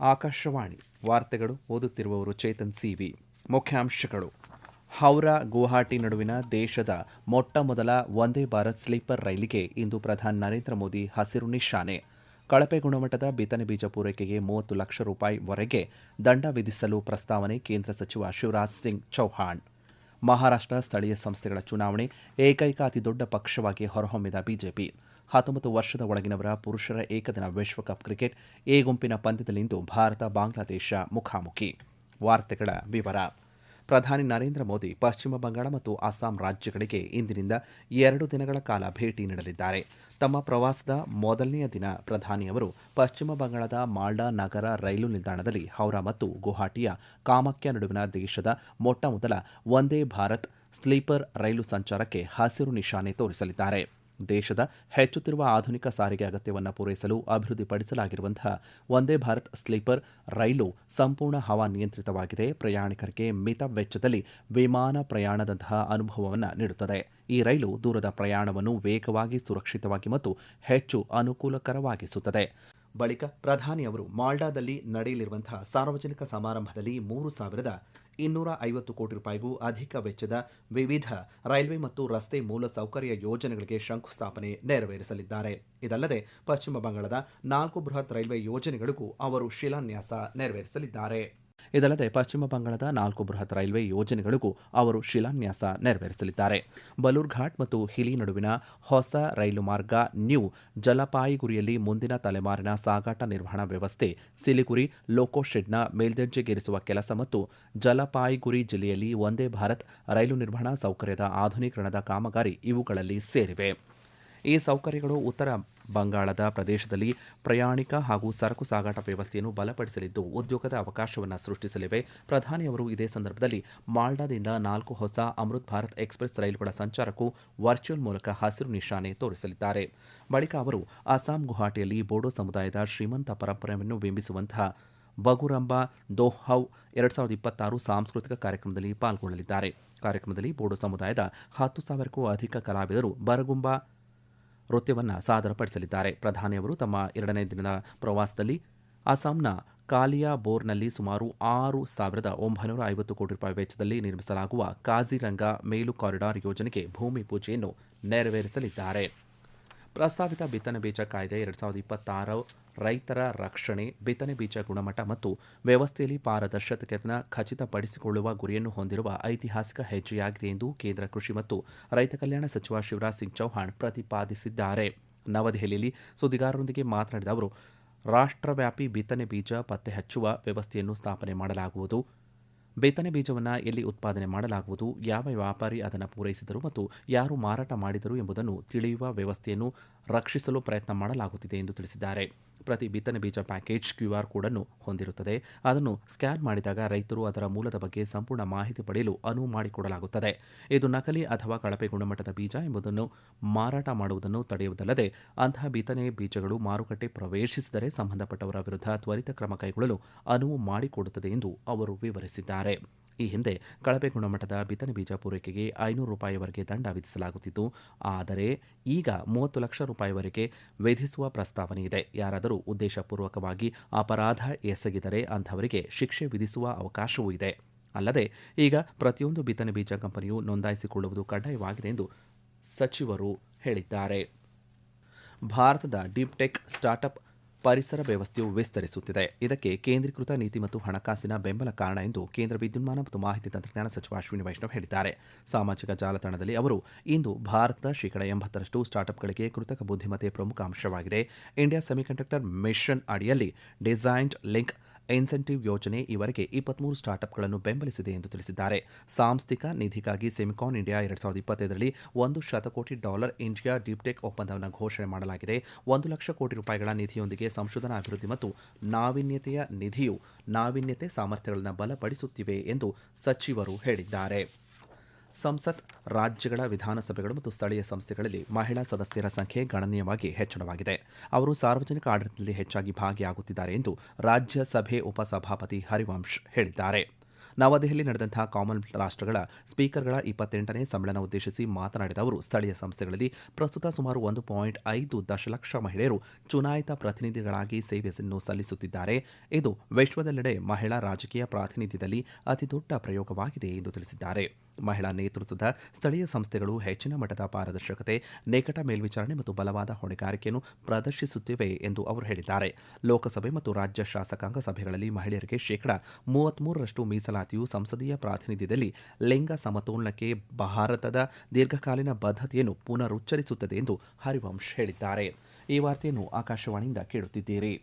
ಆಕಾಶವಾಣಿ ವಾರ್ತೆಗಳು ಓದುತ್ತಿರುವವರು ಚೇತನ್ ಸಿವಿ. ಮುಖ್ಯಾಂಶಗಳು. ಹೌರಾ, ಗುವಾಹಟಿ ನಡುವಿನ ದೇಶದ ಮೊಟ್ಟ ಮೊದಲ ವಂದೇ ಭಾರತ್ ಸ್ಲೀಪರ್ ರೈಲಿಗೆ ಇಂದು ಪ್ರಧಾನಿ ನರೇಂದ್ರ ಮೋದಿ ಹಸಿರು ನಿಶಾನೆ. ಕಳಪೆ ಗುಣಮಟ್ಟದ ಬಿತ್ತನೆ ಬೀಜ ಪೂರೈಕೆಗೆ ಮೂವತ್ತು ಲಕ್ಷ ರೂಪಾಯಿವರೆಗೆ ದಂಡ ವಿಧಿಸಲು ಪ್ರಸ್ತಾವನೆ ಕೇಂದ್ರ ಸಚಿವ ಶಿವರಾಜ್ ಸಿಂಗ್ ಚೌಹಾಣ್. ಮಹಾರಾಷ್ಟ್ರ ಸ್ಥಳೀಯ ಸಂಸ್ಥೆಗಳ ಚುನಾವಣೆ ಏಕೈಕ ಅತಿದೊಡ್ಡ ಪಕ್ಷವಾಗಿ ಹೊರಹೊಮ್ಮಿದ ಬಿಜೆಪಿ. ಹತ್ತೊಂಬತ್ತು ವರ್ಷದ ಒಳಗಿನವರ ಪುರುಷರ ಏಕದಿನ ವಿಶ್ವಕಪ್ ಕ್ರಿಕೆಟ್ ಎ ಗುಂಪಿನ ಪಂದ್ಯದಲ್ಲಿಂದು ಭಾರತ ಬಾಂಗ್ಲಾದೇಶ ಮುಖಾಮುಖಿ. ವಾರ್ತೆಗಳ ವಿವರ. ಪ್ರಧಾನಿ ನರೇಂದ್ರ ಮೋದಿ ಪಶ್ಚಿಮ ಬಂಗಾಳ ಮತ್ತು ಅಸ್ಸಾಂ ರಾಜ್ಯಗಳಿಗೆ ಇಂದಿನಿಂದ ಎರಡು ದಿನಗಳ ಕಾಲ ಭೇಟಿ ನೀಡಲಿದ್ದಾರೆ. ತಮ್ಮ ಪ್ರವಾಸದ ಮೊದಲನೆಯ ದಿನ ಪ್ರಧಾನಿಯವರು ಪಶ್ಚಿಮ ಬಂಗಾಳದ ಮಾಲ್ಡಾ ನಗರ ರೈಲು ನಿಲ್ದಾಣದಲ್ಲಿ ಹೌರಾ ಮತ್ತು ಗುವಾಹಟಿಯ ಕಾಮಾಖ್ಯ ನಡುವಿನ ದೇಶದ ಮೊಟ್ಟಮೊದಲ ವಂದೇ ಭಾರತ್ ಸ್ಲೀಪರ್ ರೈಲು ಸಂಚಾರಕ್ಕೆ ಹಸಿರು ನಿಶಾನೆ ತೋರಿಸಲಿದ್ದಾರೆ. ದೇಶದ ಹೆಚ್ಚುತ್ತಿರುವ ಆಧುನಿಕ ಸಾರಿಗೆ ಅಗತ್ಯವನ್ನು ಪೂರೈಸಲು ಅಭಿವೃದ್ಧಿಪಡಿಸಲಾಗಿರುವಂತಹ ವಂದೇ ಭಾರತ್ ಸ್ಲೀಪರ್ ರೈಲು ಸಂಪೂರ್ಣ ಹವಾ ನಿಯಂತ್ರಿತವಾಗಿದೆ. ಪ್ರಯಾಣಿಕರಿಗೆ ಮಿತ ವೆಚ್ಚದಲ್ಲಿ ವಿಮಾನ ಪ್ರಯಾಣದಂತಹ ಅನುಭವವನ್ನು ನೀಡುತ್ತದೆ. ಈ ರೈಲು ದೂರದ ಪ್ರಯಾಣವನ್ನು ವೇಗವಾಗಿ, ಸುರಕ್ಷಿತವಾಗಿ ಮತ್ತು ಹೆಚ್ಚು ಅನುಕೂಲಕರವಾಗಿಸುತ್ತದೆ. ಬಳಿಕ ಪ್ರಧಾನಿಯವರು ಮಾಲ್ಡಾದಲ್ಲಿ ನಡೆಯಲಿರುವಂತಹ ಸಾರ್ವಜನಿಕ ಸಮಾರಂಭದಲ್ಲಿ ಮೂರು ಸಾವಿರದ ಇನ್ನೂರ ಐವತ್ತು ಕೋಟಿ ರೂಪಾಯಿಗೂ ಅಧಿಕ ವೆಚ್ಚದ ವಿವಿಧ ರೈಲ್ವೆ ಮತ್ತು ರಸ್ತೆ ಮೂಲಸೌಕರ್ಯ ಯೋಜನೆಗಳಿಗೆ ಶಂಕುಸ್ಥಾಪನೆ ನೆರವೇರಿಸಲಿದ್ದಾರೆ. ಇದಲ್ಲದೆ ಪಶ್ಚಿಮ ಬಂಗಾಳದ ನಾಲ್ಕು ಬೃಹತ್ ರೈಲ್ವೆ ಯೋಜನೆಗಳಿಗೂ ಅವರು ಶಿಲಾನ್ಯಾಸ ನೆರವೇರಿಸಲಿದ್ದಾರೆ. ಇದಲ್ಲದೆ ಪಶ್ಚಿಮ ಬಂಗಾಳದ ನಾಲ್ಕು ಬೃಹತ್ ರೈಲ್ವೆ ಯೋಜನೆಗಳಿಗೂ ಅವರು ಶಿಲಾನ್ಯಾಸ ನೆರವೇರಿಸಲಿದ್ದಾರೆ. ಬಲೂರ್ಘಾಟ್ ಮತ್ತು ಹಿಲಿ ನಡುವಿನ ಹೊಸ ರೈಲು ಮಾರ್ಗ ನ್ಯೂ ಜಲಪಾಯಿಗುರಿಯಲ್ಲಿ ಮುಂದಿನ ತಲೆಮಾರಿನ ಸಾಗಾಟ ನಿರ್ವಹಣಾ ವ್ಯವಸ್ಥೆ, ಸಿಲಿಗುರಿ, ಲೋಕೋಶೆಡ್ನ ಮೇಲ್ದರ್ಜೆಗೇರಿಸುವ ಕೆಲಸ ಮತ್ತು ಜಲಪಾಯಿಗುರಿ ಜಿಲ್ಲೆಯಲ್ಲಿ ಒಂದೇ ಭಾರತ್ ರೈಲು ನಿರ್ವಹಣಾ ಸೌಕರ್ಯದ ಆಧುನೀಕರಣದ ಕಾಮಗಾರಿ ಇವುಗಳಲ್ಲಿ ಸೇರಿವೆ. ಈ ಸೌಕರ್ಯಗಳು ಉತ್ತರ ಬಂಗಾಳದ ಪ್ರದೇಶದಲ್ಲಿ ಪ್ರಯಾಣಿಕ ಹಾಗೂ ಸರಕು ಸಾಗಾಟ ವ್ಯವಸ್ಥೆಯನ್ನು ಬಲಪಡಿಸಲಿದ್ದು, ಉದ್ಯೋಗದ ಅವಕಾಶವನ್ನು ಸೃಷ್ಟಿಸಲಿವೆ. ಪ್ರಧಾನಿಯವರು ಇದೇ ಸಂದರ್ಭದಲ್ಲಿ ಮಾಲ್ಡಾದಿಂದ ನಾಲ್ಕು ಹೊಸ ಅಮೃತ್ ಭಾರತ್ ಎಕ್ಸ್ಪ್ರೆಸ್ ರೈಲುಗಳ ಸಂಚಾರಕ್ಕೂ ವರ್ಚುವಲ್ ಮೂಲಕ ಹಸಿರು ನಿಶಾನೆ ತೋರಿಸಲಿದ್ದಾರೆ. ಬಳಿಕ ಅವರು ಅಸ್ಸಾಂ ಗುವಾಹಟಿಯಲ್ಲಿ ಬೋಡೋ ಸಮುದಾಯದ ಶ್ರೀಮಂತ ಪರಂಪರೆಯನ್ನು ಬಿಂಬಿಸುವಂತಹ ಬಗುರಂಬ ದೋಹೌ ಎರಡ್ ಸಾವಿರದ ಇಪ್ಪತ್ತಾರು ಸಾಂಸ್ಕೃತಿಕ ಕಾರ್ಯಕ್ರಮದಲ್ಲಿ ಪಾಲ್ಗೊಳ್ಳಲಿದ್ದಾರೆ. ಕಾರ್ಯಕ್ರಮದಲ್ಲಿ ಬೋಡೋ ಸಮುದಾಯದ ಹತ್ತು ಸಾವಿರಕ್ಕೂ ಅಧಿಕ ಕಲಾವಿದರು ಬರಗುಂಬ ನೃತ್ಯವನ್ನು ಸಾದರಪಡಿಸಲಿದ್ದಾರೆ. ಪ್ರಧಾನಿಯವರು ತಮ್ಮ ಎರಡನೇ ದಿನದ ಪ್ರವಾಸದಲ್ಲಿ ಅಸ್ಸಾಂನ ಕಾಲಿಯಾ ಬೋರ್ನಲ್ಲಿ ಸುಮಾರು ಆರು ಸಾವಿರದ ಒಂಬೈನೂರ ಐವತ್ತು ಕೋಟಿ ರೂಪಾಯಿ ವೆಚ್ಚದಲ್ಲಿ ನಿರ್ಮಿಸಲಾಗುವ ಕಾಜಿರಂಗ ಮೇಲು ಕಾರಿಡಾರ್ ಯೋಜನೆಗೆ ಭೂಮಿ ಪೂಜೆಯನ್ನು ನೆರವೇರಿಸಲಿದ್ದಾರೆ. ಪ್ರಸ್ತಾವಿತ ಬಿತ್ತನೆ ಬೀಜ ಕಾಯ್ದೆ ಎರಡ್ ಸಾವಿರದ ಇಪ್ಪತ್ತಾರು ರೈತರ ರಕ್ಷಣೆ, ಬಿತ್ತನೆ ಬೀಜ ಗುಣಮಟ್ಟ ಮತ್ತು ವ್ಯವಸ್ಥೆಯಲ್ಲಿ ಪಾರದರ್ಶಕತೆಯನ್ನು ಖಚಿತಪಡಿಸಿಕೊಳ್ಳುವ ಗುರಿಯನ್ನು ಹೊಂದಿರುವ ಐತಿಹಾಸಿಕ ಹೆಜ್ಜೆಯಾಗಿದೆ ಎಂದು ಕೇಂದ್ರ ಕೃಷಿ ಮತ್ತು ರೈತ ಕಲ್ಯಾಣ ಸಚಿವ ಶಿವರಾಜ್ ಸಿಂಗ್ ಚೌಹಾಣ್ ಪ್ರತಿಪಾದಿಸಿದ್ದಾರೆ. ನವದೆಹಲಿಯಲ್ಲಿ ಸುದ್ದಿಗಾರರೊಂದಿಗೆ ಮಾತನಾಡಿದ ಅವರು, ರಾಷ್ಟ್ರವ್ಯಾಪಿ ಬಿತ್ತನೆ ಬೀಜ ಪತ್ತೆ ಹಚ್ಚುವ ವ್ಯವಸ್ಥೆಯನ್ನು ಸ್ಥಾಪನೆ ಮಾಡಲಾಗುವುದು. ಬಿತ್ತನೆ ಬೀಜವನ್ನು ಎಲ್ಲಿ ಉತ್ಪಾದನೆ ಮಾಡಲಾಗುವುದು, ಯಾವ ವ್ಯಾಪಾರಿ ಅದನ್ನು ಪೂರೈಸಿದರು ಮತ್ತು ಯಾರು ಮಾರಾಟ ಮಾಡಿದರು ಎಂಬುದನ್ನು ತಿಳಿಯುವ ವ್ಯವಸ್ಥೆಯನ್ನು ರಕ್ಷಿಸಲು ಪ್ರಯತ್ನ ಮಾಡಲಾಗುತ್ತಿದೆ ಎಂದು ತಿಳಿಸಿದ್ದಾರೆ. ಪ್ರತಿ ಬಿತ್ತನೆ ಬೀಜ ಪ್ಯಾಕೇಜ್ ಕ್ಯೂಆರ್ ಕೋಡ್ ಅನ್ನು ಹೊಂದಿರುತ್ತದೆ. ಅದನ್ನು ಸ್ಕ್ಯಾನ್ ಮಾಡಿದಾಗ ರೈತರು ಅದರ ಮೂಲದ ಬಗ್ಗೆ ಸಂಪೂರ್ಣ ಮಾಹಿತಿ ಪಡೆಯಲು ಅನುವು ಮಾಡಿಕೊಡಲಾಗುತ್ತದೆ. ಇದು ನಕಲಿ ಅಥವಾ ಕಳಪೆ ಗುಣಮಟ್ಟದ ಬೀಜ ಎಂಬುದನ್ನು ಮಾರಾಟ ಮಾಡುವುದನ್ನು ತಡೆಯುವುದಲ್ಲದೆ, ಅಂತಹ ಬಿತ್ತನೆ ಬೀಜಗಳು ಮಾರುಕಟ್ಟೆ ಪ್ರವೇಶಿಸಿದರೆ ಸಂಬಂಧಪಟ್ಟವರ ವಿರುದ್ಧ ತ್ವರಿತ ಕ್ರಮ ಕೈಗೊಳ್ಳಲು ಅನುವು ಮಾಡಿಕೊಡುತ್ತದೆ ಎಂದು ಅವರು ವಿವರಿಸಿದ್ದಾರೆ. ಈ ಹಿಂದೆ ಕಳಪೆ ಗುಣಮಟ್ಟದ ಬಿತ್ತನೆ ಬೀಜ ಪೂರೈಕೆಗೆ ಐನೂರು ರೂಪಾಯಿವರೆಗೆ ದಂಡ ವಿಧಿಸಲಾಗುತ್ತಿತ್ತು. ಆದರೆ ಈಗ ಮೂವತ್ತು ಲಕ್ಷ ರೂಪಾಯಿವರೆಗೆ ವಿಧಿಸುವ ಪ್ರಸ್ತಾವನೆ ಇದೆ. ಯಾರಾದರೂ ಉದ್ದೇಶಪೂರ್ವಕವಾಗಿ ಅಪರಾಧ ಎಸಗಿದರೆ ಅಂಥವರಿಗೆ ಶಿಕ್ಷೆ ವಿಧಿಸುವ ಅವಕಾಶವೂ ಇದೆ. ಅಲ್ಲದೆ ಈಗ ಪ್ರತಿಯೊಂದು ಬಿತ್ತನೆ ಬೀಜ ಕಂಪನಿಯು ನೋಂದಾಯಿಸಿಕೊಳ್ಳುವುದು ಕಡ್ಡಾಯವಾಗಿದೆ ಎಂದು ಸಚಿವರು ಹೇಳಿದ್ದಾರೆ. ಭಾರತದ ಡೀಪ್ಟೆಕ್ ಸ್ಟಾರ್ಟ್ಅಪ್ ಪರಿಸರ ವ್ಯವಸ್ಥೆಯು ವಿಸ್ತರಿಸುತ್ತಿದೆ. ಇದಕ್ಕೆ ಕೇಂದ್ರೀಕೃತ ನೀತಿ ಮತ್ತು ಹಣಕಾಸಿನ ಬೆಂಬಲ ಕಾರಣ ಎಂದು ಕೇಂದ್ರ ವಿದ್ಯುನ್ಮಾನ ಮತ್ತು ಮಾಹಿತಿ ತಂತ್ರಜ್ಞಾನ ಸಚಿವ ಅಶ್ವಿನಿ ವೈಷ್ಣವ್ ಹೇಳಿದ್ದಾರೆ. ಸಾಮಾಜಿಕ ಜಾಲತಾಣದಲ್ಲಿ ಅವರು, ಇಂದು ಭಾರತದ ಶೇಕಡ ಎಂಬತ್ತರಷ್ಟು ಸ್ಟಾರ್ಟ್ಅಪ್ಗಳಿಗೆ ಕೃತಕ ಬುದ್ಧಿಮತ್ತೆ ಪ್ರಮುಖ ಅಂಶವಾಗಿದೆ. ಇಂಡಿಯಾ ಸೆಮಿಕಂಡಕ್ಟರ್ ಮಿಷನ್ ಅಡಿಯಲ್ಲಿ ಡಿಸೈನ್ಡ್ ಲಿಂಕ್ ಇನ್ಸೆಂಟಿವ್ ಯೋಜನೆ ಈವರೆಗೆ ಇಪ್ಪತ್ಮೂರು ಸ್ಟಾರ್ಟ್ಅಪ್ಗಳನ್ನು ಬೆಂಬಲಿಸಿದೆ ಎಂದು ತಿಳಿಸಿದ್ದಾರೆ. ಸಾಂಸ್ಥಿಕ ನಿಧಿಗಾಗಿ ಸೆಮಿಕಾನ್ ಇಂಡಿಯಾ ಎರಡ್ ಸಾವಿರದ ಇಪ್ಪತ್ತೈದರಲ್ಲಿ ಒಂದು ಶತಕೋಟಿ ಡಾಲರ್ ಇಂಡಿಯಾ ಡೀಪ್ಟೆಕ್ ಒಪ್ಪಂದವನ್ನು ಘೋಷಣೆ ಮಾಡಲಾಗಿದೆ. ಒಂದು ಲಕ್ಷ ಕೋಟಿ ರೂಪಾಯಿಗಳ ನಿಧಿಯೊಂದಿಗೆ ಸಂಶೋಧನಾ ಅಭಿವೃದ್ಧಿ ಮತ್ತು ನಾವೀನ್ಯತೆಯ ನಿಧಿಯು ನಾವೀನ್ಯತೆ ಸಾಮರ್ಥ್ಯಗಳನ್ನು ಬಲಪಡಿಸುತ್ತಿವೆ ಎಂದು ಸಚಿವರು ಹೇಳಿದ್ದಾರೆ. ಸಂಸತ್, ರಾಜ್ಯಗಳ ವಿಧಾನಸಭೆಗಳು ಮತ್ತು ಸ್ಥಳೀಯ ಸಂಸ್ಥೆಗಳಲ್ಲಿ ಮಹಿಳಾ ಸದಸ್ಯರ ಸಂಖ್ಯೆ ಗಣನೀಯವಾಗಿ ಹೆಚ್ಚಳವಾಗಿದೆ. ಅವರು ಸಾರ್ವಜನಿಕ ಆಡಳಿತದಲ್ಲಿ ಹೆಚ್ಚಾಗಿ ಭಾಗಿಯಾಗುತ್ತಿದ್ದಾರೆ ಎಂದು ರಾಜ್ಯಸಭೆ ಉಪಸಭಾಪತಿ ಹರಿವಂಶ್ ಹೇಳಿದ್ದಾರೆ. ನವದೆಹಲಿ ನಡೆದಂತಹ ಕಾಮನ್ವೆಲ್ತ್ ರಾಷ್ಟ್ರಗಳ ಸ್ಪೀಕರ್ಗಳ ಇಪ್ಪತ್ತೆಂಟನೇ ಸಮ್ಮೇಳನ ಉದ್ದೇಶಿಸಿ ಮಾತನಾಡಿದ ಅವರು, ಸ್ಥಳೀಯ ಸಂಸ್ಥೆಗಳಲ್ಲಿ ಪ್ರಸ್ತುತ ಸುಮಾರು ಒಂದು ಪಾಯಿಂಟ್ ಐದು ದಶಲಕ್ಷ ಮಹಿಳೆಯರು ಚುನಾಯಿತ ಪ್ರತಿನಿಧಿಗಳಾಗಿ ಸೇವೆಯನ್ನು ಸಲ್ಲಿಸುತ್ತಿದ್ದಾರೆ. ಇದು ವಿಶ್ವದೆಲ್ಲೆಡೆ ಮಹಿಳಾ ರಾಜಕೀಯ ಪ್ರಾತಿನಿಧ್ಯದಲ್ಲಿ ಅತಿದೊಡ್ಡ ಪ್ರಯೋಗವಾಗಿದೆ ಎಂದು ತಿಳಿಸಿದ್ದಾರೆ. ಮಹಿಳಾ ನೇತೃತ್ವದ ಸ್ಥಳೀಯ ಸಂಸ್ಥೆಗಳು ಹೆಚ್ಚಿನ ಮಟ್ಟದ ಪಾರದರ್ಶಕತೆ, ನಿಕಟ ಮೇಲ್ವಿಚಾರಣೆ ಮತ್ತು ಬಲವಾದ ಹೊಣೆಗಾರಿಕೆಯನ್ನು ಪ್ರದರ್ಶಿಸುತ್ತಿವೆ ಎಂದು ಅವರು ಹೇಳಿದ್ದಾರೆ. ಲೋಕಸಭೆ ಮತ್ತು ರಾಜ್ಯ ಶಾಸಕಾಂಗ ಸಭೆಗಳಲ್ಲಿ ಮಹಿಳೆಯರಿಗೆ ಶೇಕಡಾ ಮೂವತ್ಮೂರರಷ್ಟು ಮೀಸಲಾತಿಯು ಸಂಸದೀಯ ಪ್ರಾತಿನಿಧ್ಯದಲ್ಲಿ ಲಿಂಗ ಸಮತೋಲನಕ್ಕೆ ಭಾರತದ ದೀರ್ಘಕಾಲೀನ ಬದ್ಧತೆಯನ್ನು ಪುನರುಚ್ಚರಿಸುತ್ತದೆ ಎಂದು ಹರಿವಂಶ್ ಹೇಳಿದ್ದಾರೆ. ಈ ವಾರ್ತೆಯನ್ನು ಆಕಾಶವಾಣಿಯಿಂದ ಕೇಳುತ್ತಿದ್ದೀರಿ.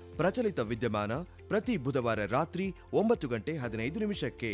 ಪ್ರಚಲಿತ ವಿದ್ಯಮಾನ ಪ್ರತಿ ಬುಧವಾರ ರಾತ್ರಿ ಒಂಬತ್ತು ಗಂಟೆ ಹದಿನೈದು ನಿಮಿಷಕ್ಕೆ.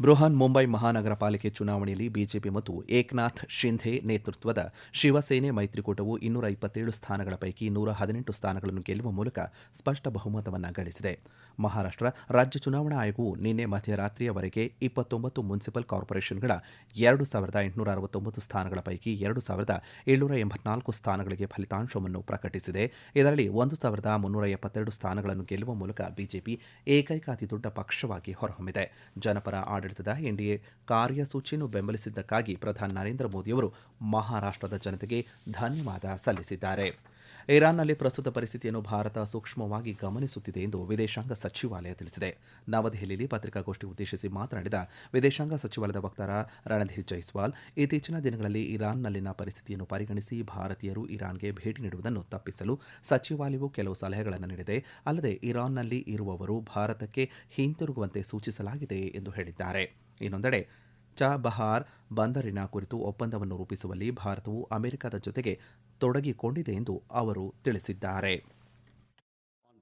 ಬೃಹನ್ ಮುಂಬೈ ಮಹಾನಗರ ಪಾಲಿಕೆ ಚುನಾವಣೆಯಲ್ಲಿ ಬಿಜೆಪಿ ಮತ್ತು ಏಕನಾಥ್ ಶಿಂಧೆ ನೇತೃತ್ವದ ಶಿವಸೇನೆ ಮೈತ್ರಿಕೂಟವು ಇನ್ನೂರ ಇಪ್ಪತ್ತೇಳು ಸ್ಥಾನಗಳ ಪೈಕಿ ನೂರ ಹದಿನೆಂಟು ಸ್ಥಾನಗಳನ್ನು ಗೆಲ್ಲುವ ಮೂಲಕ ಸ್ಪಷ್ಟ ಬಹುಮತವನ್ನು ಗಳಿಸಿದೆ. ಮಹಾರಾಷ್ಟ್ರ ರಾಜ್ಯ ಚುನಾವಣಾ ಆಯೋಗವು ನಿನ್ನೆ ಮಧ್ಯರಾತ್ರಿಯವರೆಗೆ ಇಪ್ಪತ್ತೊಂಬತ್ತು ಮುನ್ಸಿಪಲ್ ಕಾರ್ಪೊರೇಷನ್ಗಳ ಎರಡು ಸಾವಿರದ ಎಂಟುನೂರ ಅರವತ್ತೊಂಬತ್ತು ಸ್ಥಾನಗಳ ಪೈಕಿ ಎರಡು ಸಾವಿರದ ಏಳ್ನೂರ ಎಂಬತ್ನಾಲ್ಕು ಸ್ಥಾನಗಳಿಗೆ ಫಲಿತಾಂಶವನ್ನು ಪ್ರಕಟಿಸಿದೆ. ಇದರಲ್ಲಿ ಒಂದು ಸಾವಿರದ ಮುನ್ನೂರ ಎಪ್ಪತ್ತೆರಡು ಸ್ಥಾನಗಳನ್ನು ಗೆಲ್ಲುವ ಮೂಲಕ ಬಿಜೆಪಿ ಏಕೈಕ ಅತಿದೊಡ್ಡ ಪಕ್ಷವಾಗಿ ಹೊರಹೊಮ್ಮಿದೆ. ಜನಪರ ಆಡಳಿತದ ಎನ್ಡಿಎ ಕಾರ್ಯಸೂಚಿಯನ್ನು ಬೆಂಬಲಿಸಿದ್ದಕ್ಕಾಗಿ ಪ್ರಧಾನಿ ನರೇಂದ್ರ ಮೋದಿಯವರು ಮಹಾರಾಷ್ಟ್ರದ ಜನತೆಗೆ ಧನ್ಯವಾದ ಸಲ್ಲಿಸಿದ್ದಾರೆ. ಇರಾನ್ನಲ್ಲಿ ಪ್ರಸ್ತುತ ಪರಿಸ್ಥಿತಿಯನ್ನು ಭಾರತ ಸೂಕ್ಷ್ಮವಾಗಿ ಗಮನಿಸುತ್ತಿದೆ ಎಂದು ವಿದೇಶಾಂಗ ಸಚಿವಾಲಯ ತಿಳಿಸಿದೆ. ನವದೆಹಲಿಯಲ್ಲಿ ಪತ್ರಿಕಾಗೋಷ್ಠಿ ಉದ್ದೇಶಿಸಿ ಮಾತನಾಡಿದ ವಿದೇಶಾಂಗ ಸಚಿವಾಲಯದ ವಕ್ತಾರ ರಣಧೀರ್ ಜೈಸ್ವಾಲ್, ಇತ್ತೀಚಿನ ದಿನಗಳಲ್ಲಿ ಇರಾನ್ನಲ್ಲಿನ ಪರಿಸ್ಥಿತಿಯನ್ನು ಪರಿಗಣಿಸಿ ಭಾರತೀಯರು ಇರಾನ್ಗೆ ಭೇಟಿ ನೀಡುವುದನ್ನು ತಪ್ಪಿಸಲು ಸಚಿವಾಲಯವು ಕೆಲವು ಸಲಹೆಗಳನ್ನು ನೀಡಿದೆ. ಅಲ್ಲದೆ ಇರಾನ್ನಲ್ಲಿ ಇರುವವರು ಭಾರತಕ್ಕೆ ಹಿಂತಿರುಗುವಂತೆ ಸೂಚಿಸಲಾಗಿದೆ ಎಂದು ಹೇಳಿದ್ದಾರೆ. ಇನ್ನೊಂದೆಡೆ ಚಾಬಹಾರ್ ಬಂದರಿನ ಕುರಿತು ಒಪ್ಪಂದವನ್ನು ರೂಪಿಸುವಲ್ಲಿ ಭಾರತವು ಅಮೆರಿಕದ ಜೊತೆಗೆ ತೊಡಗಿಕೊಂಡಿದೆ ಎಂದು ಅವರು ತಿಳಿಸಿದ್ದಾರೆ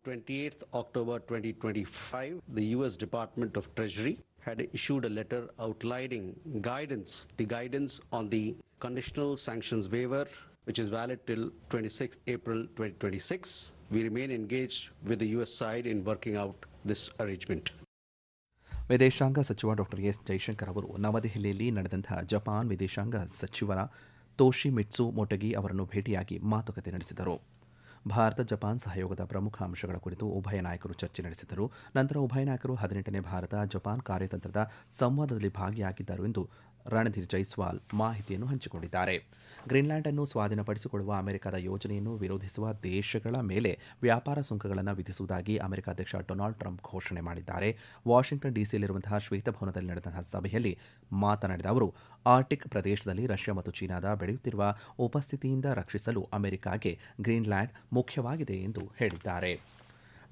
28th October 2025, the US Department of Treasury had issued a letter outlining guidance, the guidance on the conditional sanctions waiver, which is valid till 26th April 2026. We remain engaged with the US side in working out this arrangement. ವಿದೇಶಾಂಗ ಸಚಿವ doctor S Jaishankar ಅವರು ನವದೆಹಲಿಯಲ್ಲಿ ನಡೆದಂತಹ Japan ವಿದೇಶಾಂಗ ಸಚಿವರ ತೋಶಿಮಿಟ್ಸು ಮೊಟಗಿ ಅವರನ್ನು ಭೇಟಿಯಾಗಿ ಮಾತುಕತೆ ನಡೆಸಿದರು. ಭಾರತ ಜಪಾನ್ ಸಹಯೋಗದ ಪ್ರಮುಖ ಅಂಶಗಳ ಕುರಿತು ಉಭಯ ನಾಯಕರು ಚರ್ಚೆ ನಡೆಸಿದರು. ನಂತರ ಉಭಯ ನಾಯಕರು ಹದಿನೆಂಟನೇ ಭಾರತ ಜಪಾನ್ ಕಾರ್ಯತಂತ್ರದ ಸಂವಾದದಲ್ಲಿ ಭಾಗಿಯಾಗಿದ್ದರು ಎಂದು ರಣಧೀರ್ ಜೈಸ್ವಾಲ್ ಮಾಹಿತಿಯನ್ನು ಹಂಚಿಕೊಂಡಿದ್ದಾರೆ. ಗ್ರೀನ್ಲ್ಯಾಂಡ್ ಅನ್ನು ಸ್ವಾಧೀನಪಡಿಸಿಕೊಳ್ಳುವ ಅಮೆರಿಕದ ಯೋಜನೆಯನ್ನು ವಿರೋಧಿಸುವ ದೇಶಗಳ ಮೇಲೆ ವ್ಯಾಪಾರ ಸುಂಕಗಳನ್ನು ವಿಧಿಸುವುದಾಗಿ ಅಮೆರಿಕ ಅಧ್ಯಕ್ಷ ಡೊನಾಲ್ಡ್ ಟ್ರಂಪ್ ಘೋಷಣೆ ಮಾಡಿದ್ದಾರೆ. ವಾಷಿಂಗ್ಟನ್ ಡಿಸಿಯಲ್ಲಿರುವಂತಹ ಶ್ವೇತಭವನದಲ್ಲಿ ನಡೆದಂತಹ ಸಭೆಯಲ್ಲಿ ಮಾತನಾಡಿದ ಅವರು, ಆರ್ಟಿಕ್ ಪ್ರದೇಶದಲ್ಲಿ ರಷ್ಯಾ ಮತ್ತು ಚೀನಾದ ಬೆಳೆಯುತ್ತಿರುವ ಉಪಸ್ಥಿತಿಯಿಂದ ರಕ್ಷಿಸಲು ಅಮೆರಿಕಾಗೆ ಗ್ರೀನ್ಲ್ಯಾಂಡ್ ಮುಖ್ಯವಾಗಿದೆ ಎಂದು ಹೇಳಿದ್ದಾರೆ.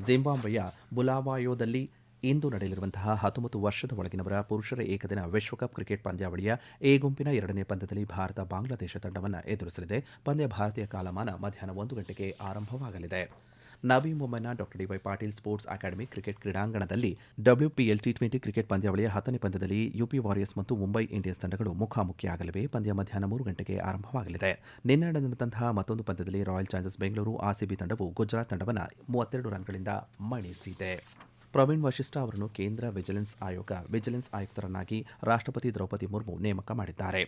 ಜಿಂಬಾಬ್ವೆಯ ಬುಲಾವಾಯೋದಲ್ಲಿ ಇಂದು ನಡೆಯಲಿರುವಂತಹ ಹತ್ತೊಂಬತ್ತು ವರ್ಷದ ಒಳಗಿನವರ ಪುರುಷರ ಏಕದಿನ ವಿಶ್ವಕಪ್ ಕ್ರಿಕೆಟ್ ಪಂದ್ಯಾವಳಿಯ ಎ ಗುಂಪಿನ ಎರಡನೇ ಪಂದ್ಯದಲ್ಲಿ ಭಾರತ ಬಾಂಗ್ಲಾದೇಶ ತಂಡವನ್ನು ಎದುರಿಸಲಿದೆ. ಪಂದ್ಯ ಭಾರತೀಯ ಕಾಲಮಾನ ಮಧ್ಯಾಹ್ನ ಒಂದು ಗಂಟೆಗೆ ಆರಂಭವಾಗಲಿದೆ. ನವಿ ಮುಂಬೈನ doctor DY Patil sports academy cricket ಕ್ರೀಡಾಂಗಣದಲ್ಲಿ ಡಬ್ಲ್ಯೂಪಿಎಲ್ ಟಿ ಟ್ವೆಂಟಿ ಕ್ರಿಕೆಟ್ ಪಂದ್ಯಾವಳಿಯ ಹತ್ತನೇ ಪಂದ್ಯದಲ್ಲಿ ಯುಪಿ ವಾರಿಯರ್ಸ್ ಮತ್ತು ಮುಂಬೈ ಇಂಡಿಯನ್ಸ್ ತಂಡಗಳು ಮುಖಾಮುಖಿಯಾಗಲಿವೆ ಪಂದ್ಯ ಮಧ್ಯಾಹ್ನ ಮೂರು ಗಂಟೆಗೆ ಆರಂಭವಾಗಲಿದೆ. ನಿನ್ನೆ ನಡೆದಂತಹ ಮತ್ತೊಂದು ಪಂದ್ಯದಲ್ಲಿ ರಾಯಲ್ ಚಾಲೆಂಜರ್ಸ್ ಬೆಂಗಳೂರು ಆರ್ಸಿಬಿ ತಂಡವು ಗುಜರಾತ್ ತಂಡವನ್ನು ಮೂವತ್ತೆರಡು ರನ್ಗಳಿಂದ ಮಣಿಸಿದೆ. ಪ್ರವೀಣ್ ವಶಿಷ್ಠ ಅವರನ್ನು ಕೇಂದ್ರ ವಿಜಿಲೆನ್ಸ್ ಆಯೋಗ, ವಿಜಿಲೆನ್ಸ್ ಆಯುಕ್ತರನ್ನಾಗಿ ರಾಷ್ಟ್ರಪತಿ ದ್ರೌಪದಿ ಮುರ್ಮು ನೇಮಕ ಮಾಡಿದ್ದಾರೆ.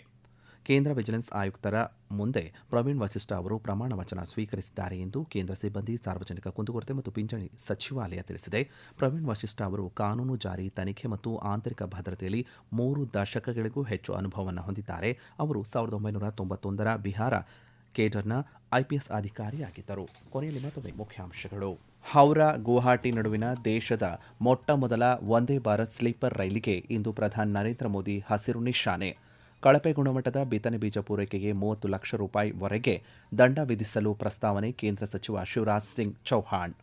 ಕೇಂದ್ರ ವಿಜಿಲೆನ್ಸ್ ಆಯುಕ್ತರ ಮುಂದೆ ಪ್ರವೀಣ್ ವಸಿಷ್ಠ ಅವರು ಪ್ರಮಾಣ ವಚನ ಸ್ವೀಕರಿಸಿದ್ದಾರೆ ಎಂದು ಕೇಂದ್ರ ಸಿಬ್ಬಂದಿ, ಸಾರ್ವಜನಿಕ ಕುಂದುಕೊರತೆ ಮತ್ತು ಪಿಂಚಣಿ ಸಚಿವಾಲಯ ತಿಳಿಸಿದೆ. ಪ್ರವೀಣ್ ವಸಿಷ್ಠ ಅವರು ಕಾನೂನು ಜಾರಿ, ತನಿಖೆ ಮತ್ತು ಆಂತರಿಕ ಭದ್ರತೆಯಲ್ಲಿ ಮೂರು ದಶಕಗಳಿಗೂ ಹೆಚ್ಚು ಅನುಭವವನ್ನು ಹೊಂದಿದ್ದಾರೆ. ಅವರು ಸಾವಿರದ ಒಂಬೈನೂರ ತೊಂಬತ್ತೊಂದರ ಬಿಹಾರ ಕೇಡರ್ನ ಐಪಿಎಸ್ ಅಧಿಕಾರಿಯಾಗಿದ್ದರು. ಕೊನೆಯಲ್ಲಿ ಮತ್ತೊಮ್ಮೆ ಮುಖ್ಯಾಂಶಗಳು. ಹೌರಾ, ಗುವಾಹಟಿ ನಡುವಿನ ದೇಶದ ಮೊಟ್ಟ ಮೊದಲ ವಂದೇ ಭಾರತ್ ಸ್ಲೀಪರ್ ರೈಲಿಗೆ ಇಂದು ಪ್ರಧಾನಿ ನರೇಂದ್ರ ಮೋದಿ ಹಸಿರು ನಿಶಾನೆ. ಕಳಪೆ ಗುಣಮಟ್ಟದ ಬಿತ್ತನೆ ಬೀಜ ಪೂರೈಕೆಗೆ ಮೂವತ್ತು ಲಕ್ಷ ರೂಪಾಯಿವರೆಗೆ ದಂಡ ವಿಧಿಸಲು ಪ್ರಸ್ತಾವನೆ ಕೇಂದ್ರ ಸಚಿವ ಶಿವರಾಜ್ ಸಿಂಗ್ ಚೌಹಾಣ್.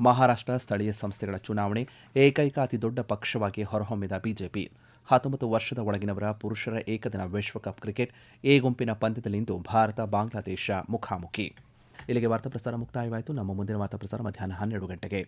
ಮಹಾರಾಷ್ಟ್ರ ಸ್ಥಳೀಯ ಸಂಸ್ಥೆಗಳ ಚುನಾವಣೆ ಏಕೈಕ ಅತಿದೊಡ್ಡ ಪಕ್ಷವಾಗಿ ಹೊರಹೊಮ್ಮಿದ ಬಿಜೆಪಿ. ಹತ್ತೊಂಬತ್ತು ವರ್ಷದ ಒಳಗಿನವರ ಪುರುಷರ ಏಕದಿನ ವಿಶ್ವಕಪ್ ಕ್ರಿಕೆಟ್ ಎ ಗುಂಪಿನ ಪಂದ್ಯದಲ್ಲಿಂದು ಭಾರತ ಬಾಂಗ್ಲಾದೇಶ ಮುಖಾಮುಖಿ. ಇಲ್ಲಿಗೆ ವಾರ್ತಾ ಪ್ರಸಾರ ಮುಕ್ತಾಯವಾಯಿತು. ನಮ್ಮ ಮುಂದಿನ ವಾರ್ತಾ ಪ್ರಸಾರ ಮಧ್ಯಾಹ್ನ ಹನ್ನೆರಡು ಗಂಟೆಗೆ.